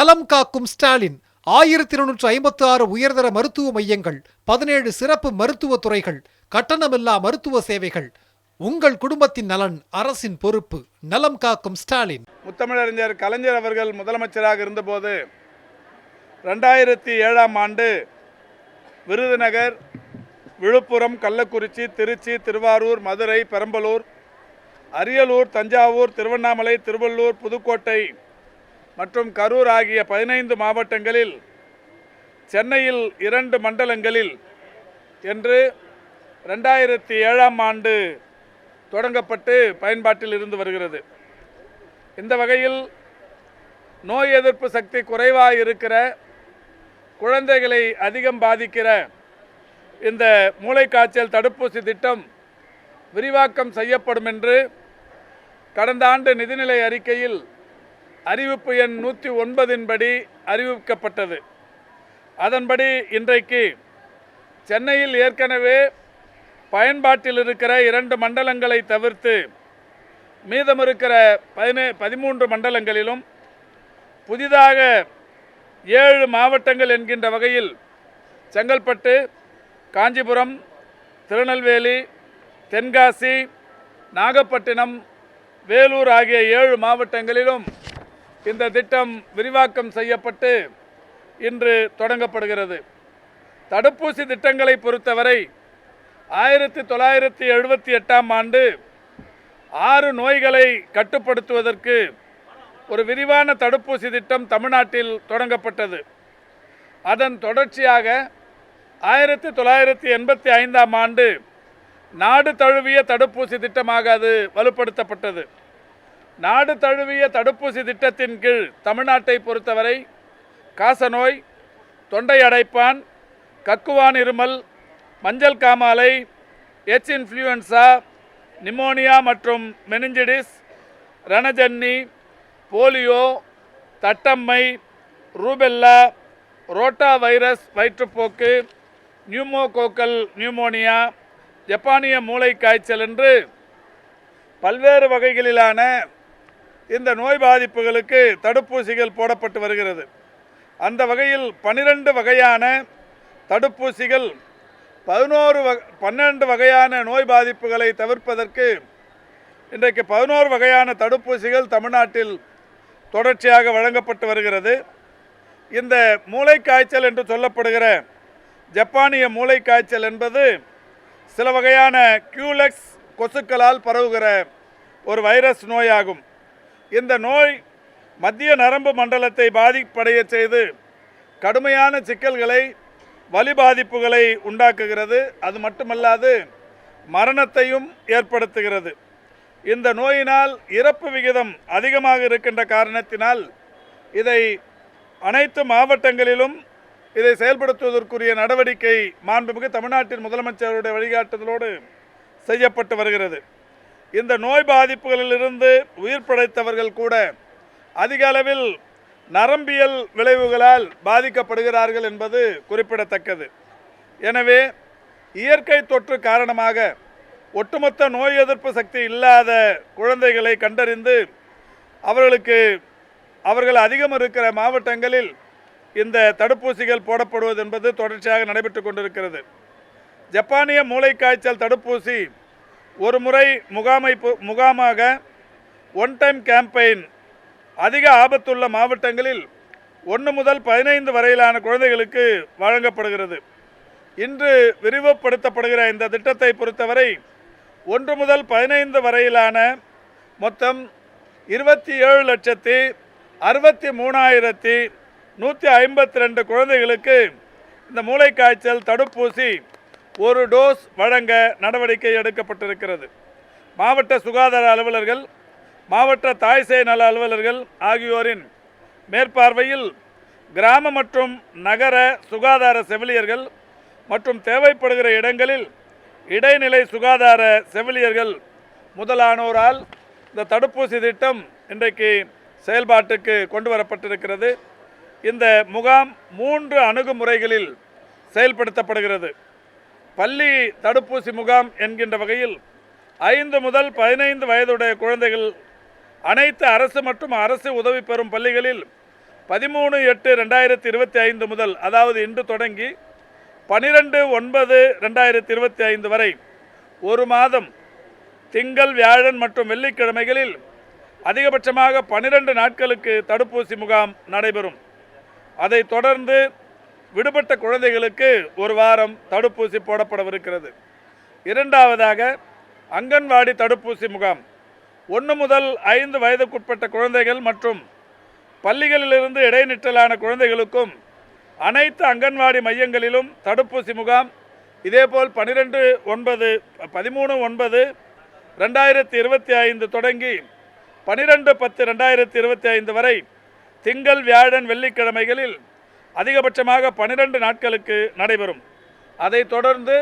நலம் காக்கும் ஸ்டாலின். ஆயிரத்தி இருநூற்று ஐம்பத்தி ஆறு உயர்தர மருத்துவ மையங்கள் பதினேழு சிறப்பு மருத்துவ துறைகள் கட்டணமில்லா மருத்துவ சேவைகள். உங்கள் குடும்பத்தின் நலன் அரசின் பொறுப்பு. நலம் காக்கும் ஸ்டாலின். முத்தமிழறிஞர் கலைஞர் அவர்கள் முதலமைச்சராக இருந்தபோது ரெண்டாயிரத்தி ஏழாம் ஆண்டு விருதுநகர் விழுப்புரம் கள்ளக்குறிச்சி திருச்சி திருவாரூர் மதுரை பெரம்பலூர் அரியலூர் தஞ்சாவூர் திருவண்ணாமலை திருவள்ளூர் புதுக்கோட்டை மற்றும் கரூர் ஆகிய பதினைந்து மாவட்டங்களில் சென்னையில் இரண்டு மண்டலங்களில் என்று ரெண்டாயிரத்தி ஏழாம் ஆண்டு தொடங்கப்பட்டு பயன்பாட்டில் இருந்து வருகிறது. இந்த வகையில் நோய் எதிர்ப்பு சக்தி குறைவாக இருக்கிற குழந்தைகளை அதிகம் பாதிக்கிற இந்த மூளைக்காய்ச்சல் தடுப்பூசி திட்டம் விரிவாக்கம் செய்யப்படும் என்று கடந்த ஆண்டு நிதிநிலை அறிக்கையில் அறிவிப்பு எண் நூற்றி ஒன்பதின்படி அறிவிக்கப்பட்டது. அதன்படி இன்றைக்கு சென்னையில் ஏற்கனவே பயன்பாட்டில் இருக்கிற இரண்டு மண்டலங்களை தவிர்த்து மீதம் இருக்கிற பதினே பதிமூன்று மண்டலங்களிலும் புதிதாக ஏழு மாவட்டங்கள் என்கின்ற வகையில் செங்கல்பட்டு காஞ்சிபுரம் திருநெல்வேலி தென்காசி நாகப்பட்டினம் வேலூர் ஆகிய ஏழு மாவட்டங்களிலும் இந்த திட்டம் விரிவாக்கம் செய்யப்பட்டு இன்று தொடங்கப்படுகிறது. தடுப்பூசி திட்டங்களை பொறுத்தவரை ஆயிரத்தி தொள்ளாயிரத்தி எழுபத்தி எட்டாம் ஆண்டு ஆறு நோய்களை கட்டுப்படுத்துவதற்கு ஒரு விரிவான தடுப்பூசி திட்டம் தமிழ்நாட்டில் தொடங்கப்பட்டது. அதன் தொடர்ச்சியாக ஆயிரத்தி தொள்ளாயிரத்தி எண்பத்தி ஐந்தாம் ஆண்டு நாடு தழுவிய தடுப்பூசி திட்டமாக அது வலுப்படுத்தப்பட்டது. நாடு தழுவிய தடுப்பூசி திட்டத்தின் கீழ் தமிழ்நாட்டை பொறுத்தவரை காசநோய் தொண்டை அடைப்பான் கக்குவான் இருமல் மஞ்சள் காமாலை எச் இன்ஃப்ளூயன்சா நிமோனியா மற்றும் மெனிஞ்சிடிஸ் ரணஜன்னி போலியோ தட்டம்மை ரூபெல்லா ரோட்டா வைரஸ் வயிற்றுப்போக்கு நியூமோகோக்கல் நியூமோனியா ஜப்பானிய மூளை காய்ச்சல் என்று பல்வேறு வகைகளிலான இந்த நோய் பாதிப்புகளுக்கு தடுப்பூசிகள் போடப்பட்டு வருகிறது. அந்த வகையில் பனிரெண்டு வகையான தடுப்பூசிகள் பதினோரு வ பன்னெண்டு வகையான நோய் பாதிப்புகளை தவிர்ப்பதற்கு இன்றைக்கு பதினோரு வகையான தடுப்பூசிகள் தமிழ்நாட்டில் தொடர்ச்சியாக வழங்கப்பட்டு வருகிறது. இந்த மூளைக்காய்ச்சல் என்று சொல்லப்படுகிற ஜப்பானிய மூளைக்காய்ச்சல் என்பது சில வகையான கியூலெக்ஸ் கொசுக்களால் பரவுகிற ஒரு வைரஸ் நோயாகும். இந்த நோய் மத்திய நரம்பு மண்டலத்தை பாதிப்படைய செய்து கடுமையான சிக்கல்களை வலி பாதிப்புகளை உண்டாக்குகிறது. அது மட்டுமல்லாது மரணத்தையும் ஏற்படுத்துகிறது. இந்த நோயினால் இறப்பு விகிதம் அதிகமாக இருக்கின்ற காரணத்தினால் இதை அனைத்து மாவட்டங்களிலும் இதை செயல்படுத்துவதற்குரிய நடவடிக்கை மாண்புமிகு தமிழ்நாட்டின் முதலமைச்சருடைய வழிகாட்டுதலோடு செய்யப்பட்டு வருகிறது. இந்த நோய் பாதிப்புகளிலிருந்து உயிர் பிழைத்தவர்கள் கூட அதிக அளவில் நரம்பியல் விளைவுகளால் பாதிக்கப்படுகிறார்கள் என்பது குறிப்பிடத்தக்கது. எனவே இயற்கை தொற்று காரணமாக ஒட்டுமொத்த நோய் எதிர்ப்பு சக்தி இல்லாத குழந்தைகளை கண்டறிந்து அவர்களுக்கு அவர்கள் அதிகம் இருக்கிற மாவட்டங்களில் இந்த தடுப்பூசிகள் போடப்படுவது என்பது தொடர்ச்சியாக நடைபெற்று கொண்டிருக்கிறது. ஜப்பானிய மூளைக்காய்ச்சல் தடுப்பூசி ஒரு முறை முகாமை முகாமாக ஒன் டைம் கேம்பெயின் அதிக ஆபத்துள்ள மாவட்டங்களில் ஒன்று முதல் பதினைந்து வரையிலான குழந்தைகளுக்கு வழங்கப்படுகிறது. இன்று விரிவுபடுத்தப்படுகிற இந்த திட்டத்தை பொறுத்தவரை ஒன்று முதல் பதினைந்து வரையிலான மொத்தம் இருபத்தி ஏழு லட்சத்தி அறுபத்தி மூணாயிரத்தி நூற்றி ஐம்பத்தி ரெண்டு குழந்தைகளுக்கு இந்த மூளைக்காய்ச்சல் தடுப்பூசி ஒரு டோஸ் வழங்க நடவடிக்கை எடுக்கப்பட்டிருக்கிறது. மாவட்ட சுகாதார அலுவலர்கள் மாவட்ட தாய்சேய் நல அலுவலர்கள் ஆகியோரின் மேற்பார்வையில் கிராம மற்றும் நகர சுகாதார செவிலியர்கள் மற்றும் தேவைப்படுகிற இடங்களில் இடைநிலை சுகாதார செவிலியர்கள் முதலானோரால் இந்த தடுப்பூசி திட்டம் இன்றைக்கு செயல்பாட்டுக்கு கொண்டு வரப்பட்டிருக்கிறது. இந்த முகாம் மூன்று அணுகுமுறைகளில் செயல்படுத்தப்படுகிறது. பள்ளி தடுப்பூசி முகாம் என்கின்ற வகையில் ஐந்து முதல் பதினைந்து வயதுடைய குழந்தைகள் அனைத்து அரசு மற்றும் அரசு உதவி பெறும் பள்ளிகளில் பதிமூணு எட்டு ரெண்டாயிரத்தி இருபத்தி ஐந்து முதல் அதாவது இன்று தொடங்கி பனிரெண்டு ஒன்பது ரெண்டாயிரத்தி இருபத்தி ஐந்து வரை ஒரு மாதம் திங்கள் வியாழன் மற்றும் வெள்ளிக்கிழமைகளில் அதிகபட்சமாக பனிரெண்டு நாட்களுக்கு தடுப்பூசி முகாம் நடைபெறும். அதைத் தொடர்ந்து விடுபட்ட குழந்தைகளுக்கு ஒரு வாரம் தடுப்பூசி போடப்படவிருக்கிறது. இரண்டாவதாக அங்கன்வாடி தடுப்பூசி முகாம். ஒன்று முதல் ஐந்து வயதுக்குட்பட்ட குழந்தைகள் மற்றும் பள்ளிகளிலிருந்து இடைநிற்றலான குழந்தைகளுக்கும் அனைத்து அங்கன்வாடி மையங்களிலும் தடுப்பூசி முகாம். இதேபோல் பன்னிரெண்டு ஒன்பது பதிமூணு ஒன்பது ரெண்டாயிரத்தி இருபத்தி ஐந்து தொடங்கி பன்னிரெண்டு பத்து ரெண்டாயிரத்தி இருபத்தி ஐந்து வரை திங்கள் வியாழன் வெள்ளிக்கிழமைகளில் அதிகபட்சமாக பன்னிரெண்டு நாட்களுக்கு நடைபெறும். அதைத் தொடர்ந்து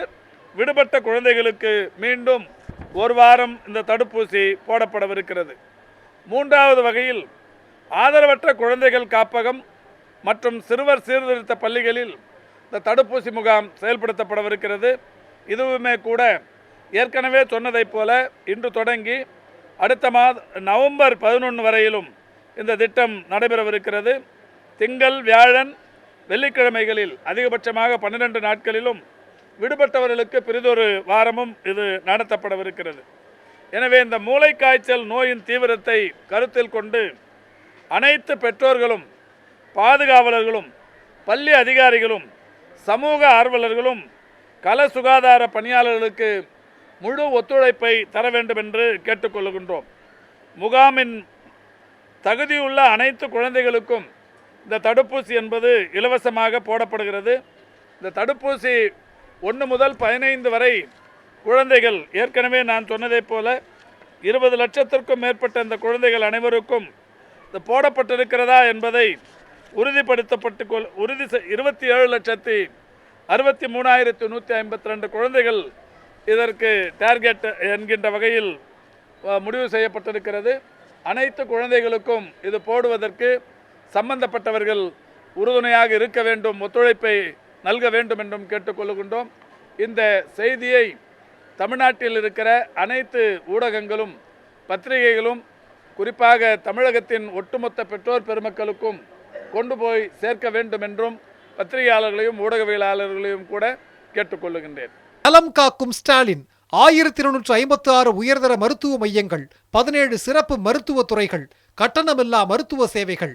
விடுபட்ட குழந்தைகளுக்கு மீண்டும் ஒரு வாரம் இந்த தடுப்பூசி போடப்படவிருக்கிறது. மூன்றாவது வகையில் ஆதரவற்ற குழந்தைகள் காப்பகம் மற்றும் சிறுவர் சீர்திருத்த பள்ளிகளில் இந்த தடுப்பூசி முகாம் செயல்படுத்தப்படவிருக்கிறது. இதுவுமே கூட ஏற்கனவே சொன்னதைப் போல இன்று தொடங்கி அடுத்த மாத நவம்பர் பதினொன்று வரையிலும் இந்த திட்டம் நடைபெறவிருக்கிறது. திங்கள் வியாழன் வெள்ளிக்கிழமைகளில் அதிகபட்சமாக பன்னிரண்டு நாட்களிலும் விடுபட்டவர்களுக்கு பிறிதொரு வாரமும் இது நடத்தப்படவிருக்கிறது. எனவே இந்த மூளைக்காய்ச்சல் நோயின் தீவிரத்தை கருத்தில் கொண்டு அனைத்து பெற்றோர்களும் பாதுகாவலர்களும் பள்ளி அதிகாரிகளும் சமூக ஆர்வலர்களும் கள சுகாதார பணியாளர்களுக்கு முழு ஒத்துழைப்பை தர வேண்டும் என்று கேட்டுக்கொள்கின்றோம். முகாமின் தகுதியுள்ள அனைத்து குழந்தைகளுக்கும் இந்த தடுப்பூசி என்பது இலவசமாக போடப்படுகிறது. இந்த தடுப்பூசி ஒன்று முதல் பதினைந்து வரை குழந்தைகள் ஏற்கனவே நான் சொன்னதைப் போல இருபது லட்சத்திற்கும் மேற்பட்ட இந்த குழந்தைகள் அனைவருக்கும் இது போடப்பட்டிருக்கிறதா என்பதை உறுதிப்படுத்தப்பட்டு கொள் உறுதி இருபத்தி ஏழு லட்சத்தி அறுபத்தி மூணாயிரத்தி நூற்றி ஐம்பத்தி ரெண்டு குழந்தைகள் இதற்கு டார்கெட் என்கின்ற வகையில் முடிவு செய்யப்பட்டிருக்கிறது. அனைத்து குழந்தைகளுக்கும் இது போடுவதற்கு சம்பந்தப்பட்டவர்கள் உறுதுணையாக இருக்க வேண்டும் ஒத்துழைப்பை நல்க வேண்டும் என்றும் கேட்டுக்கொள்கின்றோம். இந்த செய்தியை தமிழ்நாட்டில் இருக்கிற அனைத்து ஊடகங்களும் பத்திரிகைகளும் குறிப்பாக தமிழகத்தின் ஒட்டுமொத்த பெற்றோர் பெருமக்களுக்கும் கொண்டு போய் சேர்க்க வேண்டும் என்றும் பத்திரிகையாளர்களையும் ஊடகவியலாளர்களையும் கூட கேட்டுக்கொள்ளுகின்றேன் நலம் காக்கும் ஸ்டாலின் ஆயிரத்தி இருநூற்று ஐம்பத்தி ஆறு உயர்தர மருத்துவ மையங்கள் பதினேழு சிறப்பு மருத்துவ துறைகள் கட்டணமில்லா மருத்துவ சேவைகள்